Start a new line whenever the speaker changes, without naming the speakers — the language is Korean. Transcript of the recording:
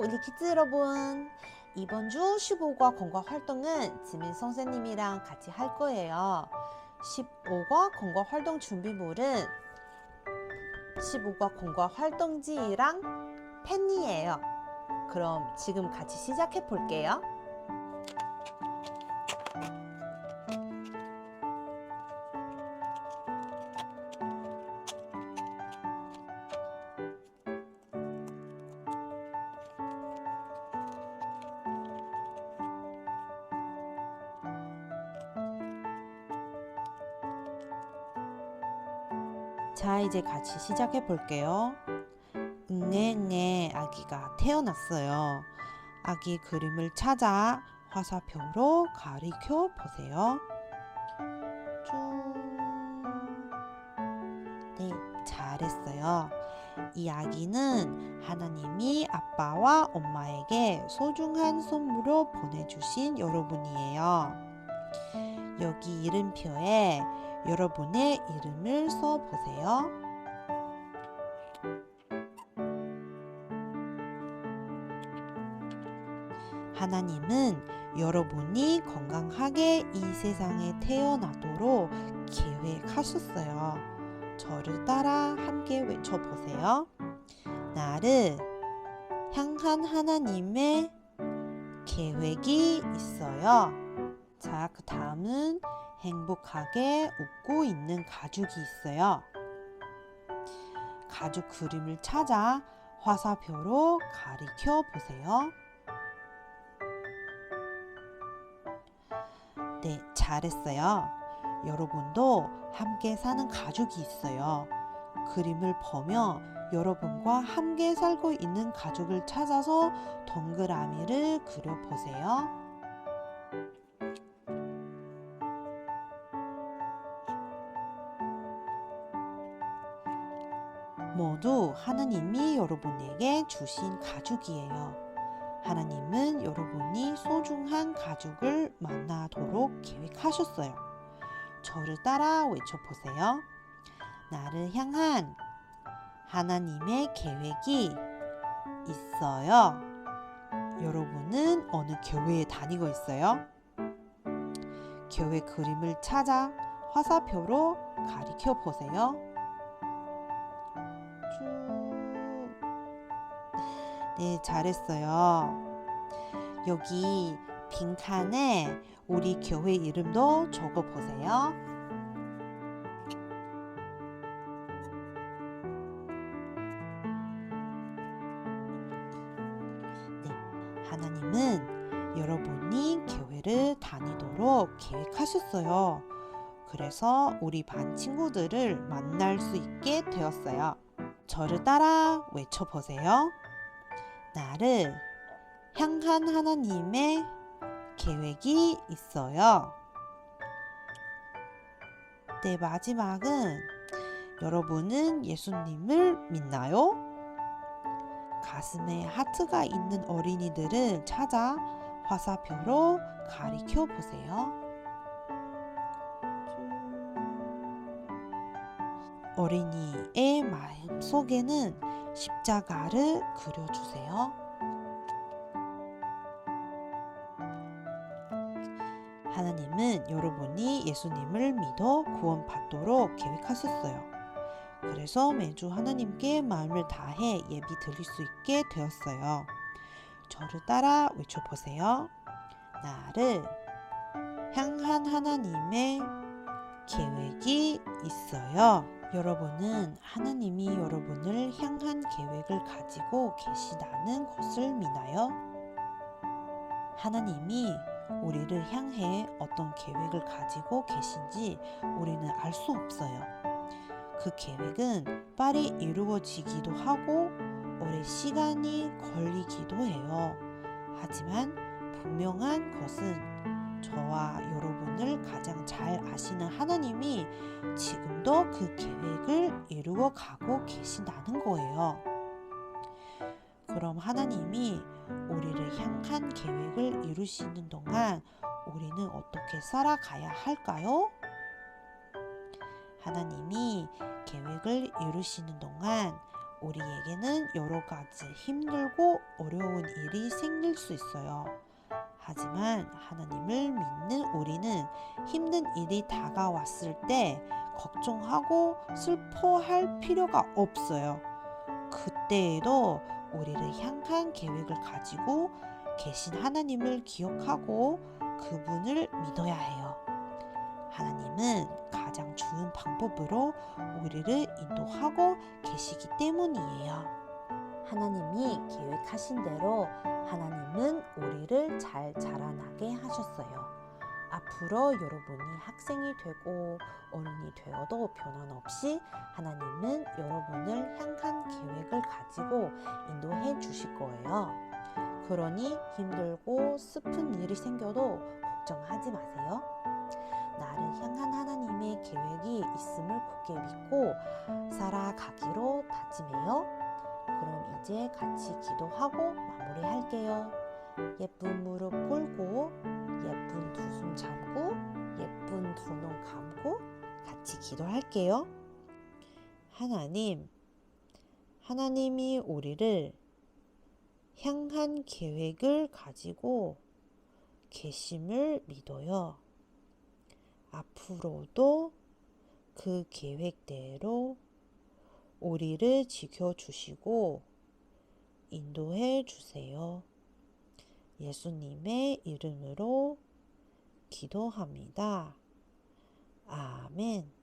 우리 키즈 여러분. 이번 주 15과 공과 활동은 지민 선생님이랑 같이 할 거예요. 15과 공과 활동 준비물은 15과 공과 활동지랑 펜이에요. 그럼 지금 같이 시작해 볼게요. 자, 이제 같이 시작해 볼게요. 응애응애 아기가 태어났어요. 아기 그림을 찾아 화살표로 가리켜 보세요. 쭉. 네, 잘했어요. 이 아기는 하나님이 아빠와 엄마에게 소중한 선물로 보내주신 여러분이에요. 여기 이름표에 여러분의 이름을 써 보세요. 하나님은 여러분이 건강하게 이 세상에 태어나도록 계획하셨어요. 저를 따라 함께 외쳐보세요. 나를 향한 하나님의 계획이 있어요. 자, 그 다음은 행복하게 웃고 있는 가족이 있어요. 가족 그림을 찾아 화살표로 가리켜 보세요. 네, 잘했어요. 여러분도 함께 사는 가족이 있어요. 그림을 보며 여러분과 함께 살고 있는 가족을 찾아서 동그라미를 그려보세요. 모두 하나님이 여러분에게 주신 가족이에요. 하나님은 여러분이 소중한 가족을 만나도록 계획하셨어요. 저를 따라 외쳐보세요. 나를 향한 하나님의 계획이 있어요. 여러분은 어느 교회에 다니고 있어요? 교회 그림을 찾아 화살표로 가리켜 보세요. 쭉. 네, 잘했어요. 여기 빈칸에 우리 교회 이름도 적어 보세요. 네, 하나님은 여러분이 교회를 다니도록 계획하셨어요. 그래서 우리 반 친구들을 만날 수 있게 되었어요. 저를 따라 외쳐보세요. 나를 향한 하나님의 계획이 있어요. 네, 마지막은 여러분은 예수님을 믿나요? 가슴에 하트가 있는 어린이들을 찾아 화살표로 가리켜 보세요. 어린이의 마음 속에는 십자가를 그려주세요. 하나님은 여러분이 예수님을 믿어 구원받도록 계획하셨어요. 그래서 매주 하나님께 마음을 다해 예비 드릴 수 있게 되었어요. 저를 따라 외쳐보세요. 나를 향한 하나님의 계획이 있어요. 여러분은 하나님이 여러분을 향한 계획을 가지고 계시다는 것을 믿나요? 하나님이 우리를 향해 어떤 계획을 가지고 계신지 우리는 알 수 없어요. 그 계획은 빨리 이루어지기도 하고 오래 시간이 걸리기도 해요. 하지만 분명한 것은 가장 잘 아시는 하나님이 지금도 그 계획을 이루어 가고 계신다는 거예요. 그럼 하나님이 우리를 향한 계획을 이루시는 동안 우리는 어떻게 살아가야 할까요? 하나님이 계획을 이루시는 동안 우리에게는 여러 가지 힘들고 어려운 일이 생길 수 있어요. 하지만 하나님을 믿는 우리는 힘든 일이 다가왔을 때 걱정하고 슬퍼할 필요가 없어요. 그때에도 우리를 향한 계획을 가지고 계신 하나님을 기억하고 그분을 믿어야 해요. 하나님은 가장 좋은 방법으로 우리를 인도하고 계시기 때문이에요. 하나님이 계획하신 대로 하나님은 우리를 잘 자라나게 하셨어요. 앞으로 여러분이 학생이 되고 어른이 되어도 변함 없이 하나님은 여러분을 향한 계획을 가지고 인도해 주실 거예요. 그러니 힘들고 슬픈 일이 생겨도 걱정하지 마세요. 나를 향한 하나님의 계획이 있음을 굳게 믿고 살아가기로 다짐해요. 그럼 이제 같이 기도하고 마무리할게요. 예쁜 무릎 꿇고 예쁜 두손 잡고 예쁜 두 눈 감고 같이 기도할게요. 하나님, 하나님이 우리를 향한 계획을 가지고 계심을 믿어요. 앞으로도 그 계획대로 우리를 지켜주시고 인도해 주세요. 예수님의 이름으로 기도합니다. 아멘.